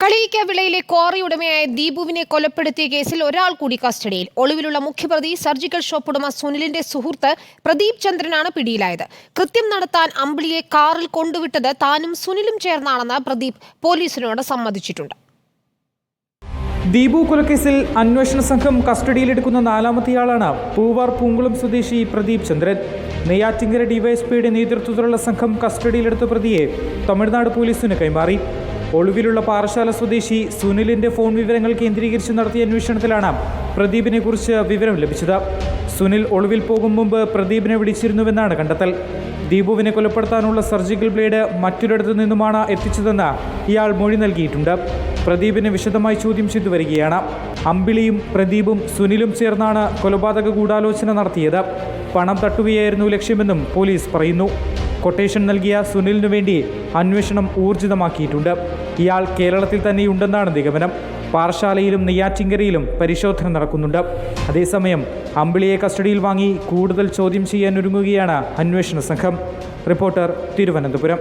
കളിയിക്ക വിളയിലെ quarry ഉടമയായ ദീപുവിനെ കൊലപ്പെടുത്തിയ കേസിൽ ഒരാൾ കൂടി കസ്റ്റഡിയിൽ. ഒളിവിലുള്ള മുഖ്യപ്രതി സർജിക്കൽ ഷോപ്പ് ഉടമ സുനിലിന്റെ സുഹൃത്ത് പ്രദീപ് ചന്ദ്രനാണ് പിടിയിലായത്. കൃത്യം നടത്താൻ അമ്പിളിയെ കാറിൽ കൊണ്ടുവിട്ടത് താനും സുനിലും ചേർന്നാണെന്ന് പ്രദീപ് പോലീസിനോട് സമ്മതിച്ചിട്ടുണ്ട്. ദീപു കൊലക്കേസിൽ അന്വേഷണ സംഘം കസ്റ്റഡിയിലെടുക്കുന്ന നാലാമത്തെയാളാണ് പൂവാർ പൂങ്കുളം സ്വദേശി പ്രദീപ് ചന്ദ്രൻ. നെയ്യാറ്റിങ്കര ഡിവൈഎസ്പിയുടെ നേതൃത്വത്തിലുള്ള സംഘം കസ്റ്റഡിയിലെടുത്ത പ്രതിയെ തമിഴ്നാട് പോലീസിന് കൈമാറി. ഒളിവിലുള്ള പാറശാല സ്വദേശി സുനിലിന്റെ ഫോൺ വിവരങ്ങൾ കേന്ദ്രീകരിച്ച് നടത്തിയ അന്വേഷണത്തിലാണ് പ്രദീപിനെ കുറിച്ച് വിവരം ലഭിച്ചത്. സുനിൽ ഒളിവിൽ പോകും മുമ്പ് പ്രദീപിനെ വിളിച്ചിരുന്നുവെന്നാണ് കണ്ടെത്തൽ. ദീപുവിനെ കൊലപ്പെടുത്താനുള്ള സർജിക്കൽ ബ്ലേഡ് മറ്റൊരിടത്തു നിന്നുമാണ് എത്തിച്ചതെന്ന് ഇയാൾ മൊഴി നൽകിയിട്ടുണ്ട്. പ്രദീപിനെ വിശദമായി ചോദ്യം ചെയ്തു വരികയാണ്. അമ്പിളിയും പ്രദീപും സുനിലും ചേർന്നാണ് കൊലപാതക ഗൂഢാലോചന നടത്തിയത്. പണം തട്ടുകയായിരുന്നു ലക്ഷ്യമെന്നും പോലീസ് പറയുന്നു. കൊട്ടേഷൻ നൽകിയ സുനിലിനു വേണ്ടി അന്വേഷണം ഊർജിതമാക്കിയിട്ടുണ്ട്. ഇയാൾ കേരളത്തിൽ തന്നെയുണ്ടെന്നാണ് നിഗമനം. പാറശാലയിലും നെയ്യാറ്റിങ്കരയിലും പരിശോധന നടക്കുന്നുണ്ട്. അതേസമയം അമ്പിളിയെ കസ്റ്റഡിയിൽ വാങ്ങി കൂടുതൽ ചോദ്യം ചെയ്യാൻ ഒരുങ്ങുകയാണ് അന്വേഷണ സംഘം. റിപ്പോർട്ടർ തിരുവനന്തപുരം.